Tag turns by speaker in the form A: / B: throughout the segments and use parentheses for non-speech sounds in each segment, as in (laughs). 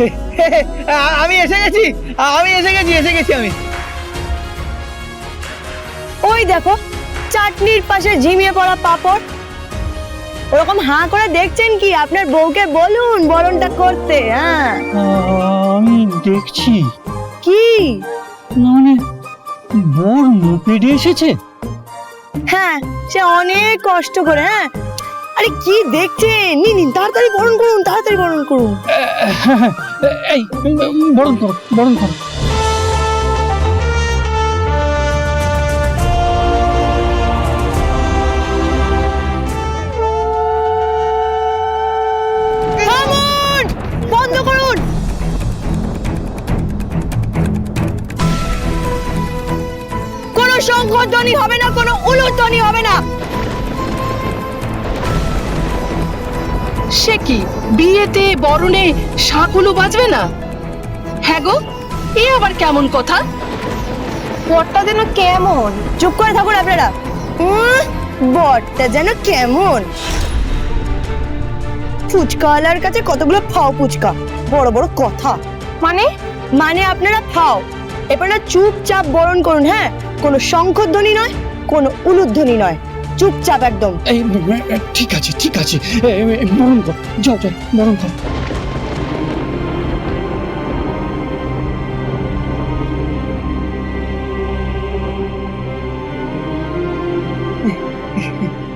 A: (laughs) আমি এসে গেছি। আমি এসে গেছি এসে গেছি আমি।
B: ওই দেখো চাটনির পাশে ঝিমিয়ে পড়া পাপড়। ওরকম হাঁ করে দেখছেন কি? আপনার বউকে বলুন বরণটা করতে হ্যাঁ।
A: আমি দেখছি।
B: কি?
A: মানে বোর মুপেডে এসেছে?
B: হ্যাঁ সে অনেক কষ্ট করে হ্যাঁ। আরে কি দেখছেন? নিন নিন তাড়াতাড়ি বরণ করুন তাড়াতাড়ি বরণ করুন।
A: এই বরণ করো বরণ করো।
B: হবে না কোনো উলুধ্বনি হবে না।
C: সে কি? বিয়েতে বরণে শাকুলো বাজবে না? হ্যাঁ গো এ আবার কেমন কথা?
B: বরটা যেন কেমন? চুপ করে থাকুন আপনারা। বরটা যেন কেমন? ফুচকাওয়ালার কাছে কতগুলো ফাও ফুচকা? বড় বড় কথা। মানে? মানে আপনারা ফাও। এবার চুপচাপ বরণ করুন হ্যাঁ? কোনো শঙ্খধ্বনি নয় কোনো উলুধ্বনি নয়। চুপচাপ একদম।
A: এই ঠিক আছে ঠিক আছে। এ, কর যাও যাও বরণ কর।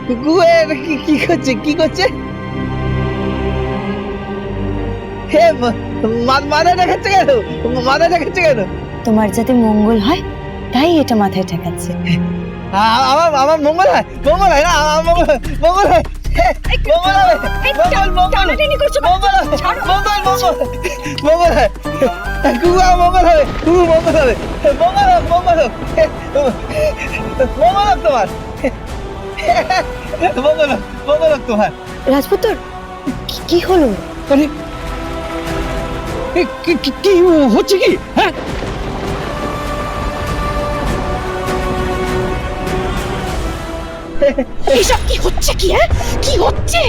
D: কুকুর কি কি করছে কি করছে? হে মাথা দেখাচ্ছে কেন? মাথা দেখাচ্ছে কেন?
B: তোমার যাতে মঙ্গল হয় তাই এটা মাথায় ঠেকাচ্ছে।
D: আমার আমার মঙ্গল হয় মঙ্গল হয় না আমার মঙ্গল মঙ্গল হয়? হে, মঙ্গল হবে মঙ্গল মঙ্গল
E: টানাটানি করছ
C: এইসব কি হচ্ছে কি হ্যাঁ? কি হচ্ছে?